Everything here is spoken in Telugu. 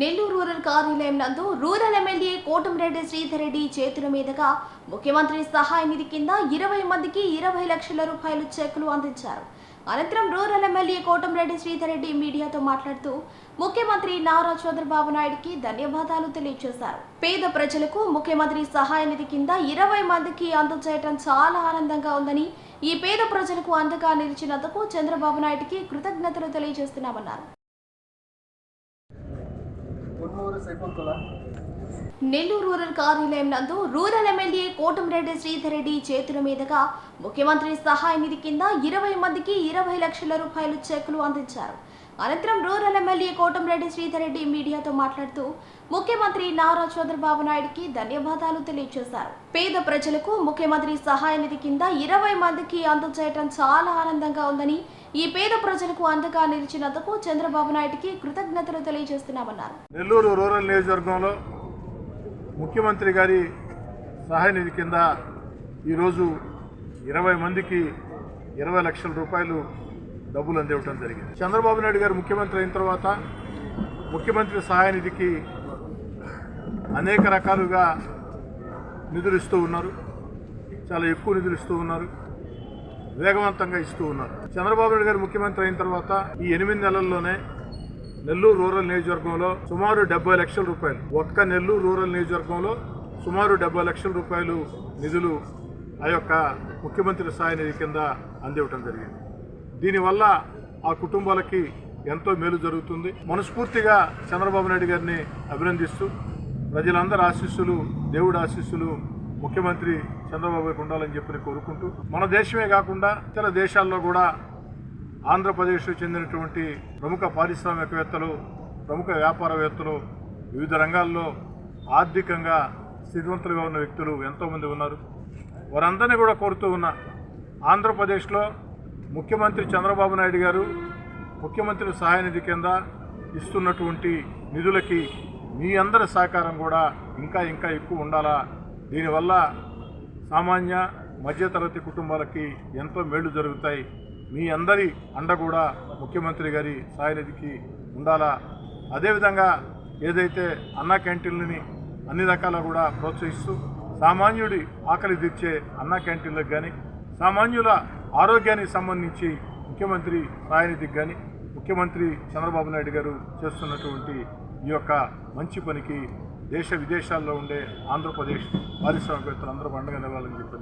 నెల్లూరు రూరల్ కార్యాలయం నందు రూరల్ ఎమ్మెల్యే కోటంరెడ్డి శ్రీధర్ రెడ్డి చేతుల మీదుగా ముఖ్యమంత్రి సహాయ నిధి కింద ఇరవై మందికి ఇరవై లక్షల రూపాయలు చెక్కులు అందించారు. అనంతరం రూరల్ ఎమ్మెల్యే కోటంరెడ్డి శ్రీధర్ రెడ్డి మీడియాతో మాట్లాడుతూ ముఖ్యమంత్రి నారా చంద్రబాబు నాయుడుకి ధన్యవాదాలు తెలియజేశారు. పేద ప్రజలకు ముఖ్యమంత్రి సహాయ నిధి కింద ఇరవై మందికి అందజేయటం చాలా ఆనందంగా ఉందని ఈ పేద ప్రజలకు అండగా నిలిచినందుకు చంద్రబాబు నాయుడుకి కృతజ్ఞతలు తెలియజేస్తున్నామన్నారు. నెల్లూరు రూరల్ కార్యాలయం నందు రూరల్ ఎమ్మెల్యే కోటంరెడ్డి శ్రీధర్ రెడ్డి చేతుల మీదుగా ముఖ్యమంత్రి సహాయ నిధి కింద ఇరవై మందికి ఇరవై లక్షల రూపాయలు చెక్కులు అందించారు. అనంతరం రూరల్ ఎమ్మెల్యే కోటంరెడ్డి శ్రీధర్ రెడ్డి మీడియాతో మాట్లాడుతూ ముఖ్యమంత్రి నారా చంద్రబాబు నాయుడుకి ధన్యవాదాలు తెలియజేశారు. పేద ప్రజలకు ముఖ్యమంత్రి సహాయ నిధి కింద ఇరవై మందికి అందజేయటం చాలా ఆనందంగా ఉందని ఈ పేద ప్రజలకు అండగా నిలిచినందుకు చంద్రబాబు నాయుడికి కృతజ్ఞతలు తెలియజేస్తున్నామన్నారు. నెల్లూరు రూరల్ నియోజకవర్గంలో ముఖ్యమంత్రి గారి సహాయ నిధి కింద ఈరోజు ఇరవై మందికి ఇరవై లక్షల రూపాయలు డబ్బులు అందివ్వడం జరిగింది. చంద్రబాబు నాయుడు గారు ముఖ్యమంత్రి అయిన తర్వాత ముఖ్యమంత్రి సహాయనిధికి అనేక రకాలుగా నిధులు ఇస్తూ ఉన్నారు. చాలా ఎక్కువ నిధులు ఇస్తూ ఉన్నారు. వేగవంతంగా ఇస్తూ ఉన్నారు. చంద్రబాబు నాయుడు గారు ముఖ్యమంత్రి అయిన తర్వాత ఈ ఎనిమిది నెలల్లోనే నెల్లూరు రూరల్ నియోజకవర్గంలో సుమారు డెబ్బై లక్షల రూపాయలు ఒక్క నెల్లూరు రూరల్ నియోజకవర్గంలో సుమారు డెబ్బై లక్షల రూపాయలు నిధులు ఆ యొక్క ముఖ్యమంత్రి సహాయ నిధి కింద అందివ్వటం జరిగింది. దీనివల్ల ఆ కుటుంబాలకి ఎంతో మేలు జరుగుతుంది. మనస్ఫూర్తిగా చంద్రబాబు నాయుడు గారిని అభినందిస్తూ ప్రజలందరి ఆశీస్సులు దేవుడి ఆశీస్సులు ముఖ్యమంత్రి చంద్రబాబు ఉండాలని చెప్పి కోరుకుంటూ మన దేశమే కాకుండా ఇతర దేశాల్లో కూడా ఆంధ్రప్రదేశ్కు చెందినటువంటి ప్రముఖ పారిశ్రామికవేత్తలు ప్రముఖ వ్యాపారవేత్తలు వివిధ రంగాల్లో ఆర్థికంగా స్థితివంతులుగా ఉన్న వ్యక్తులు ఎంతోమంది ఉన్నారు. వారందరినీ కూడా కోరుతూ ఉన్న ఆంధ్రప్రదేశ్లో ముఖ్యమంత్రి చంద్రబాబు నాయుడు గారు ముఖ్యమంత్రి సహాయ నిధి కింద ఇస్తున్నటువంటి నిధులకి మీ అందరి సహకారం కూడా ఇంకా ఇంకా ఎక్కువ ఉండాలా? దీనివల్ల సామాన్య మధ్యతరగతి కుటుంబాలకి ఎంతో మేళ్ళు జరుగుతాయి. మీ అందరి అండ కూడా ముఖ్యమంత్రి గారి సహాయ నిధికి ఉండాలా? అదేవిధంగా ఏదైతే అన్నా క్యాంటీన్లని అన్ని రకాల కూడా ప్రోత్సహిస్తూ సామాన్యుడి ఆకలి తీర్చే అన్నా క్యాంటీన్లకు కానీ సామాన్యుల ఆరోగ్యానికి సంబంధించి ముఖ్యమంత్రి రాయనిధి కానీ ముఖ్యమంత్రి చంద్రబాబు నాయుడు గారు చేస్తున్నటువంటి ఈ యొక్క మంచి పనికి దేశ విదేశాల్లో ఉండే ఆంధ్రప్రదేశ్ పారిశ్రామికవేత్తలు అందరూ పండుగ నివ్వాలని చెప్పి